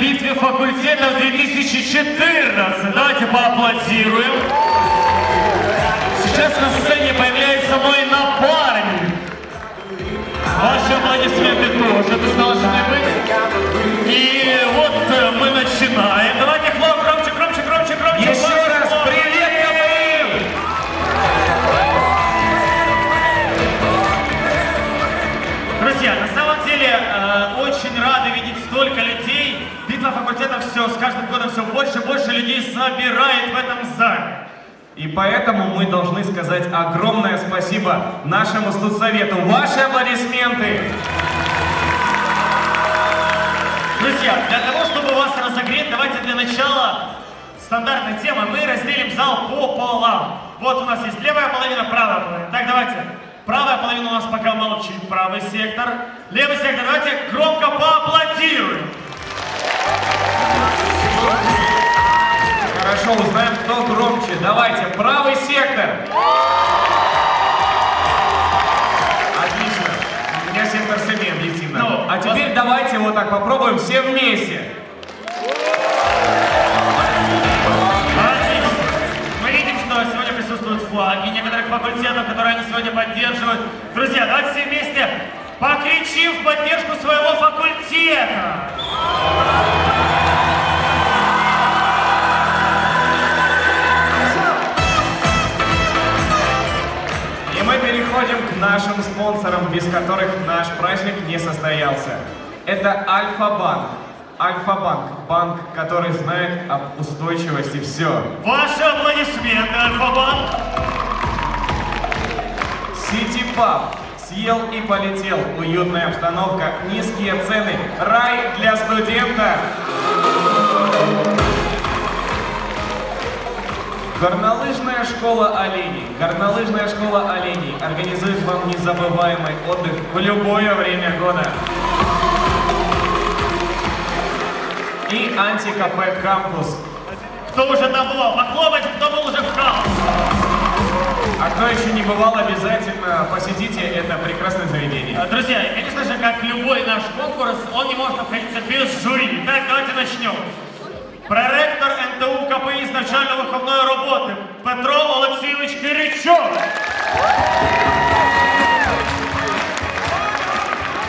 битве факультетов 2014. Давайте поаплодируем. Сейчас на сцене появляется мой напарник. Ваши аплодисменты тоже должны быть. Все, с каждым годом все больше и больше людей собирает в этом зале. И поэтому мы должны сказать огромное спасибо нашему студсовету. Ваши аплодисменты! Друзья, для того, чтобы вас разогреть, давайте для начала стандартной темы мы разделим зал пополам. Вот у нас есть левая половина, правая половина. Так, давайте. Правая половина у нас пока молчит, правый сектор. Левый сектор, давайте громко поаплодируем. Хорошо, узнаем, кто громче. Давайте, правый сектор. Отлично. У меня сектор семи объективно. Ну, а теперь давайте вот так попробуем все вместе. Отлично. Мы видим, что сегодня присутствуют флаги некоторых факультетов, которые они сегодня поддерживают. Друзья, давайте все вместе покричим в поддержку своего факультета. Нашим спонсорам, без которых наш праздник не состоялся. Это Альфа-банк. Альфа-банк. Банк, который знает об устойчивости все. Ваши аплодисменты, Альфа-банк. Сити Паб. Съел и полетел. Уютная обстановка, низкие цены. Рай для студента. Горнолыжная школа оленей. Горнолыжная школа оленей организует вам незабываемый отдых в любое время года. И антикафе «Кампус». Кто уже там бывал? Похлопайте, кто был уже в хаос. А кто еще не бывал, обязательно посетите это прекрасное заведение. А, Друзья, и, конечно же, как любой наш конкурс, он не может обходиться без жюри. Итак, давайте начнем. Проректор НТУ КПІ з навчально-виховної роботи Петро Олексійович Киричов.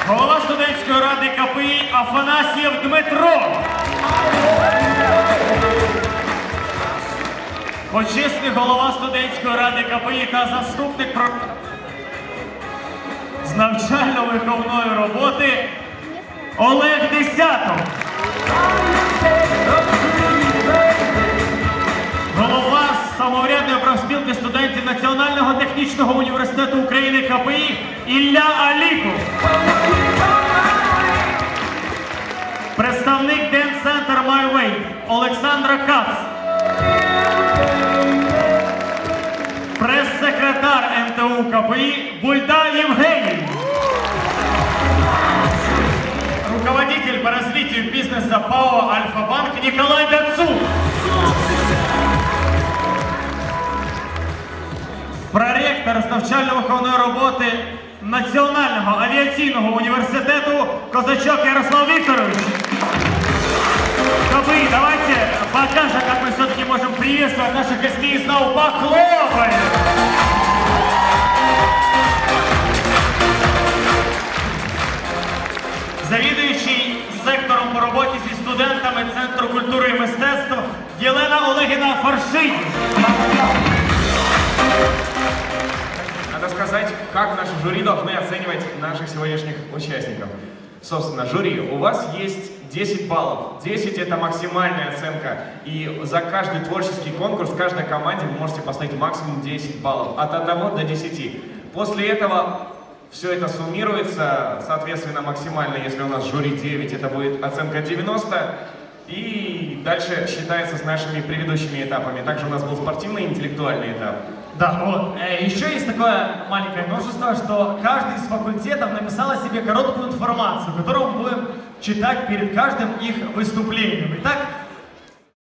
Голова студентської ради КПІ Афанасьєв Дмитро. Почесний голова студентської ради КПІ та заступник з навчально-виховної роботи Олег Десятов. Представник Ден-центр MyWay Олександра Кац. Прес-секретар НТУ КПІ Бульда Євгеній. Руководитель по развитию бизнеса ПАО Альфа-Банк Николай Дацук. Проректор з навчально-виховної роботи Національного авіаційного університету Козачок Ярослав Викторович. давайте покажем, как мы все-таки можем приветствовать наших гостей и снова похлопаем. Завідуючий сектором по роботі зі студентами Центру культури і мистецтв Єлена Олегіна Фаршинь. Надо сказать, как наши жюри должны оценивать наших сегодняшних участников. Собственно, жюри, у вас есть 10 баллов. 10 это максимальная оценка. И за каждый творческий конкурс, каждой команде вы можете поставить максимум 10 баллов. От 1 до 10. После этого все это суммируется, соответственно, максимально, если у нас жюри 9, это будет оценка 90. И дальше считается с нашими предыдущими этапами. Также у нас был спортивный и интеллектуальный этап. Да, вот. Э, Еще есть такое маленькое новшество, что каждый из факультетов написал себе короткую информацию, которую мы будем читать перед каждым их выступлением. Итак,